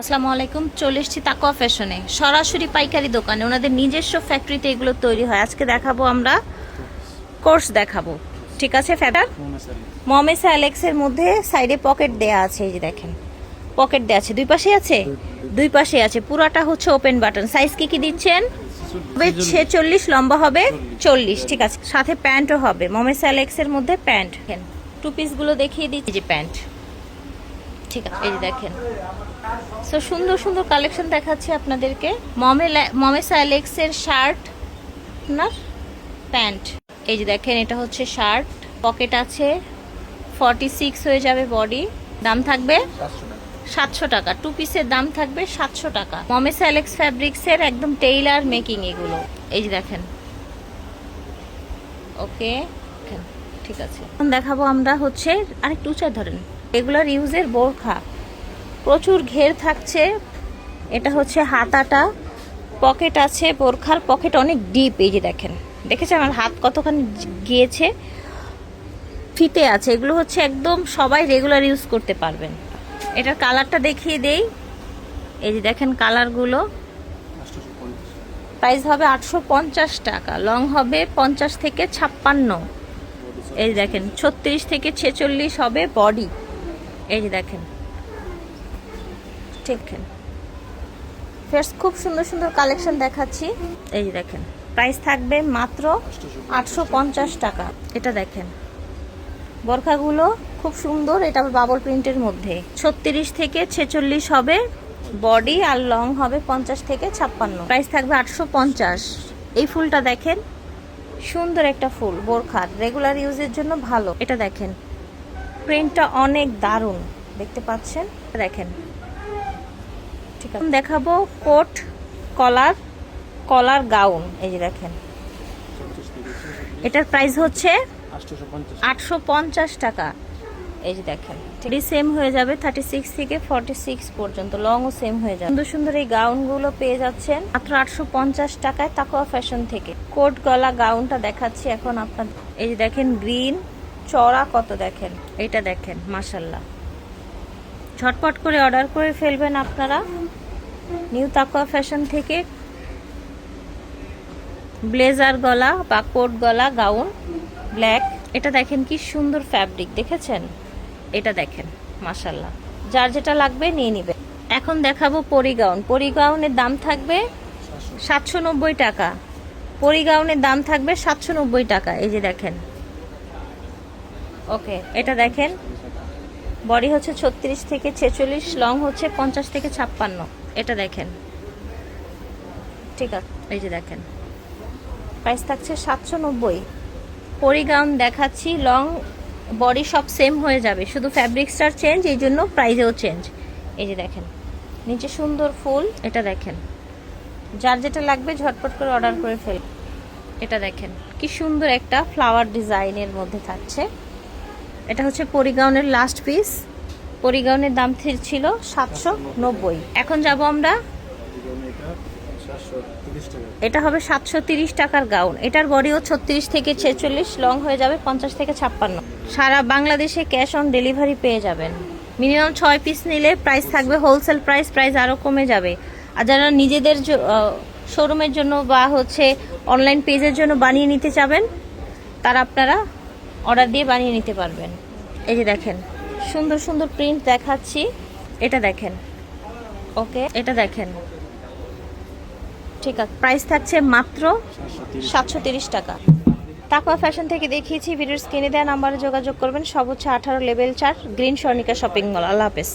আসসালামু আলাইকুম, চলে এসেছি তাকোয়া ফ্যাশনে। সরাসরি পাইকারি দোকানে, ওনাদের নিজস্ব ফ্যাক্টরিতে এগুলো তৈরি হয়। আজকে দেখাবো আমরা, কোর্স দেখাবো। ঠিক আছে ফ্যাটার মমেস অ্যালেক্সের মধ্যে সাইডে পকেট দেয়া আছে, এই যে দেখেন। পকেট দেয়া আছে। দুই পাশে আছে? দুই পাশে আছে। পুরাটা হচ্ছে ওপেন বাটন। সাইজ কি কি দিচ্ছেন? ছেচল্লিশ, লম্বা হবে চল্লিশ। ঠিক আছে। সাথে প্যান্টও হবে। মমেস অ্যালেক্সের মধ্যে প্যান্ট। টু পিসগুলো দেখিয়ে দিচ্ছি। যে প্যান্ট। ঠিক এই যে দেখেন। সো সুন্দর সুন্দর কালেকশন দেখাচ্ছি আপনাদেরকে। মমে মমেস অ্যালেক্সের শার্ট আপনার প্যান্ট। এই যে দেখেন, এটা হচ্ছে শার্ট পকেট আছে ফর্টি সিক্স হয়ে যাবে বডি দাম থাকবে সাতশো টাকা। টু পিসের দাম থাকবে সাতশো টাকা। মমেস অ্যালেক্স ফ্যাব্রিক্সের একদম টেইলার মেকিং এগুলো। এই যে দেখেন। ওকে ঠিক আছে। দেখাবো আমরা হচ্ছে আরেকটু উঁচা ধরেন। রেগুলার ইউজের বোরখা। প্রচুর ঘের থাকছে। এটা হচ্ছে হাতাটা। পকেট আছে বোরখার। পকেট অনেক ডিপ এই যে দেখেন। দেখেছেন আমার হাত কতখানি গিয়েছে? ফিতে আছে। এগুলো হচ্ছে একদম সবাই রেগুলার ইউজ করতে পারবেন। এটার কালারটা দেখিয়ে দেই। এই যে দেখেন কালারগুলো প্রাইস হবে আটশো পঞ্চাশ টাকা। লং হবে পঞ্চাশ থেকে ছাপ্পান্ন। এই দেখেন, ছত্রিশ থেকে ছেচল্লিশ হবে বডি এই যে দেখেন। ঠিক ফেরস খুব সুন্দর সুন্দর কালেকশন দেখাচ্ছি। এই যে দেখেন প্রাইস থাকবে মাত্র আটশো পঞ্চাশ টাকা। এটা দেখেন। বরখাগুলো খুব সুন্দর এটা বাবল প্রিন্টের মধ্যে। ছত্রিশ থেকে ছেচল্লিশ হবে বডি আর লং হবে পঞ্চাশ থেকে ছাপ্পান্ন। প্রাইস থাকবে আটশো পঞ্চাশ। এই ফুলটা দেখেন সুন্দর একটা ফুল বোরখার রেগুলার ইউজের জন্য ভালো। এটা দেখেন প্রিন্টটা অনেক দারুণ। দেখতে পাচ্ছেন? দেখেন। ঠিক আছে। দেখাবো কোট, কলার কলার গাউন। এই যে দেখেন। এটার প্রাইস হচ্ছে আটশো পঞ্চাশ টাকা। এই যে দেখেন। থ্রি সেম হয়ে যাবে থার্টি সিক্স থেকে ফর্টি সিক্স পর্যন্ত লংও সেম হয়ে যাবে। সুন্দর সুন্দর এই গাউনগুলো পেয়ে যাচ্ছেন মাত্র আটশো পঞ্চাশ টাকায় তাকোয়া ফ্যাশন থেকে। কোট, গলা, গাউনটা দেখাচ্ছি এখন আপনার এই যে দেখেন গ্রিন চড়া কত দেখেন? এটা দেখেন মাসাল্লাহ ঝটপট করে অর্ডার করে ফেলবেন আপনারা। নিউ তাকোয়া ফ্যাশন থেকে। ব্লেজার গলা বা কোট গলা, গাউন, ব্ল্যাক। এটা দেখেন কি সুন্দর ফ্যাব্রিক, দেখেছেন? এটা দেখেন মাসাল্লাহ যার যেটা লাগবে নিয়ে নিবে এখন দেখাবো পরিগাউন। পরিগাউনের দাম থাকবে সাতশো নব্বই টাকা। পরিগাউনের দাম থাকবে সাতশো নব্বই টাকা। এই যে দেখেন ওকে, এটা দেখেন। বডি হচ্ছে ছত্রিশ থেকে ছেচল্লিশ, লং হচ্ছে পঞ্চাশ থেকে ছাপ্পান্ন। এটা দেখেন। ঠিক আছে, এই যে দেখেন। প্রাইস থাকছে সাতশো নব্বই। পরিগাউন দেখাচ্ছি, লং বডি সব সেম হয়ে যাবে। শুধু ফ্যাব্রিক্সটার চেঞ্জ এই জন্য প্রাইজেও চেঞ্জ এই যে দেখেন, নিচে সুন্দর ফুল, এটা দেখেন। যার যেটা লাগবে ঝটপট করে অর্ডার করে ফেল। এটা দেখেন, কি সুন্দর একটা ফ্লাওয়ার ডিজাইনের মধ্যে থাকছে। এটা হচ্ছে পরিগাউনের লাস্ট পিস পরিগাউনের দাম ছিল সাতশো নব্বই। এখন যাব আমরা এটা হবে সাতশো তিরিশ টাকার গাউন। এটার বডিও ছত্রিশ থেকে ছেচল্লিশ লং হয়ে যাবে পঞ্চাশ থেকে ছাপ্পান্ন। সারা বাংলাদেশে ক্যাশ অন ডেলিভারি পেয়ে যাবেন। মিনিমাম ছয় পিস নিলে প্রাইস থাকবে হোলসেল প্রাইস প্রাইস আরও কমে যাবে। আর যারা নিজেদের শোরুমের জন্য বা হচ্ছে অনলাইন পেজের জন্য বানিয়ে নিতে চাবেন তারা আপনারা অর্ডার দিয়ে বানিয়ে নিতে পারবেন। এই যে দেখেন, সুন্দর সুন্দর প্রিন্ট দেখাচ্ছি। এটা দেখেন, ওকে, এটা দেখেন। ঠিক আছে প্রাইস থাকছে মাত্র সাতশো টাকা। তাকওয়া ফ্যাশন থেকে দেখিয়েছি, ভিডিওর স্ক্রিনে দেওয়া নাম্বারে যোগাযোগ করবেন। হচ্ছে আঠারো লেভেল চার গ্রিন স্বর্ণিকা শপিং মল আল্লাহ হাফেজ।